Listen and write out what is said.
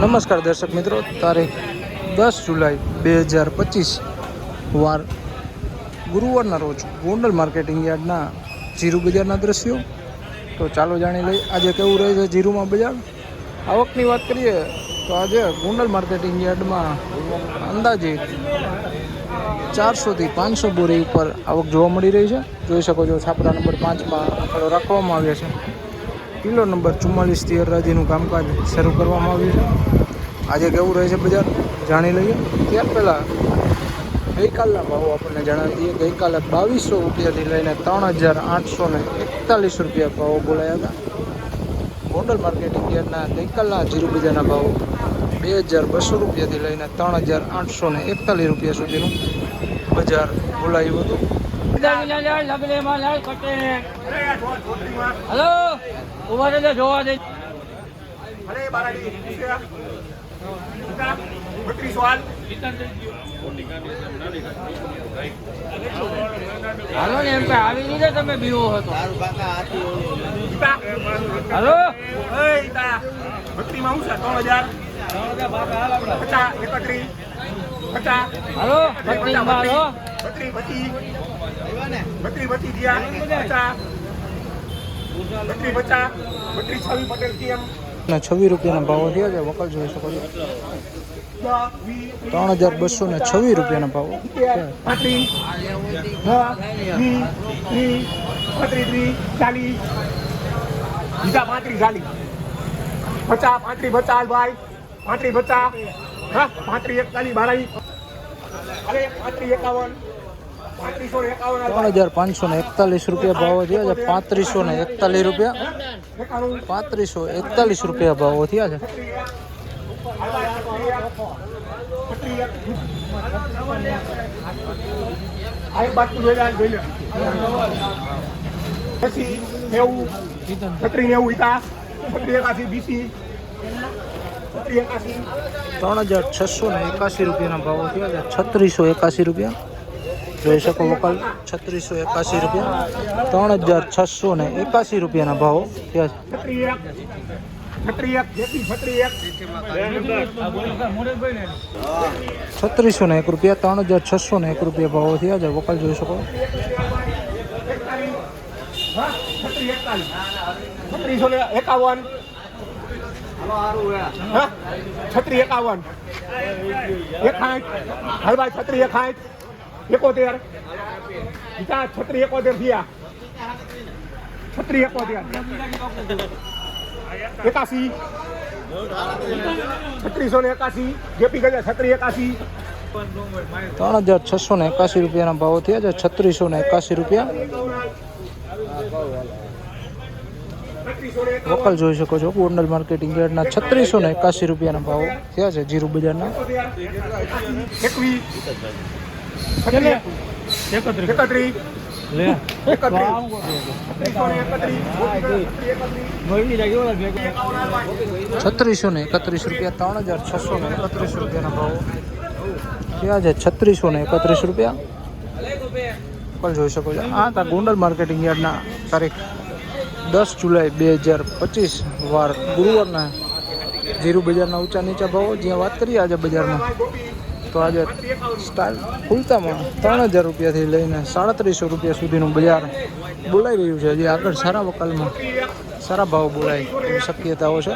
નમસ્કાર દર્શક મિત્રો, તારીખ દસ જુલાઈ બે હજાર પચીસ વાર ગુરુવારના રોજ ગોંડલ માર્કેટિંગ યાર્ડના જીરુ બજારના દ્રશ્યો. તો ચાલો જાણી લઈએ, આજે કેવું રહે છે જીરુમાં બજાર? આવકની વાત કરીએ, તો આજે ગોંડલ માર્કેટિંગ યાર્ડમાં અંદાજે ચારસોથી પાંચસો બોરી ઉપર આવક જોવા મળી રહી છે. જોઈ શકો છો, છાપરા નંબર પાંચમાં આંકડો રાખવામાં આવ્યો છે. કિલો નંબર ચુમ્માલીસથી હરાજીનું કામકાજ શરૂ કરવામાં આવ્યું છે. આજે કેવું રહે છે બજાર? જાણી લઈએ. ત્યાર પહેલાં ગઈકાલના ભાવો આપણને જણાવી દઈએ. ગઈકાલે બાવીસો રૂપિયાથી લઈને ત્રણ હજાર આઠસો ને એકતાલીસ રૂપિયા ભાવો બોલાયા હતા. ગોંડલ માર્કેટિંગ યાર્ડના ગઈકાલના જીરું બજારના ભાવો બે હજાર બસો રૂપિયાથી લઈને ત્રણ હજાર આઠસો ને એકતાલીસ રૂપિયા સુધીનું બજાર બોલાયું હતું. હલો ઊભા રહેજો જોવા દે હાલો ને એમ કે આવી નહીં તમે બીવો હતો હાલો એ હું છે? ત્રણ હજાર. પચાસ એકત્રીસ. પચાસ. હાલો બત્રીસ. માં હાલો? બત્રીસ બત્રીસ બત્રી બત્રીસ ગયા પચાસ. બચા બત્રીસ છવ્વીસ પટેલથી અને છવ્વીસ રૂપિયાના ભાવો થયા છે. વકલ જોઈ શકો છો. ત્રણ હજાર બસો ને છવ્વીસ રૂપિયાના ભાવો. ચાલીસ. બીજા પાંત્રીસ ચાલીસ પચાસ પાંત્રીસ પચાસ ભાઈ. પાંત્રીસ પચાસ. હા પાંત્રીસ એકતાલીસ બારાવી. અરે ને એકાવન. ત્રણ હજાર પાંચસો ને એકતાલીસ રૂપિયા ભાવો થયા છે. પાંત્રીસો ને એકતાલીસ રૂપિયા. પાંત્રીસો એકતાલીસ રૂપિયા ભાવો થયા છે. બીસી ત્રણ હજાર છસો ને એકાસી રૂપિયાના ભાવો થયા છે. છત્રીસો એકાસી રૂપિયા. જોઈ શકો વકલ છત્રીસો એકાસી રૂપિયા ત્રણ હજાર છસો ને એકાસી રૂપિયાના ભાવો થયા છે છત્રી એક છત્રી એક જેસી છત્રી એક છત્રીસો ને એક રૂપિયા ત્રણ હજાર છસો ને એક રૂપિયા ભાવો થયા છે વકલ જોઈ શકો એકતાલીસ હા છત્રી એકતાલીસ છત્રીસો ને એકાવન હા છત્રી એકાવન એકાઠ હલભાઈ છત્રી એકાઠ એકોતેર. બીજા છત્રી એકોતેર થયા. છત્રી એકોતેર. એકાસી છત્રીસો ને એકાસી જેપી ગયા છત્રી એકાસી ત્રણ હજાર છસો ને એકાસી રૂપિયાના ભાવ થયા છે. છત્રીસો ને એકાસી રૂપિયા. વકલ જોઈ શકો છો. ગોંડલ માર્કેટિંગ યાર્ડના છત્રીસો ને એકાસી રૂપિયાના ભાવ થયા છે જીરુ બજારના એકત્રીસ. એકત્રીસ. છત્રીસો ને એકત્રીસ રૂપિયા ત્રણ હજાર છસો ને એકત્રીસ રૂપિયાના ભાવો. ક્યાં છે? છત્રીસો ને એકત્રીસ રૂપિયા? પણ જોઈ શકો છો? આ તા ગોંડલ માર્કેટિંગ યાર્ડના તારીખ દસ જુલાઈ બે હજાર પચીસ વાર ગુરુવારના જીરું બજારના ઊંચા નીચા ભાવો. જ્યાં વાત કરીએ આજે બજારમાં તો આજે સ્ટાઇલ ખુલતામાં ત્રણ હજાર રૂપિયાથી લઈને સાડત્રીસો રૂપિયા સુધીનું બજાર બોલાઈ રહ્યું છે. હજી આગળ સારા વકાલમાં સારા ભાવ બોલાય એવી શક્યતાઓ છે.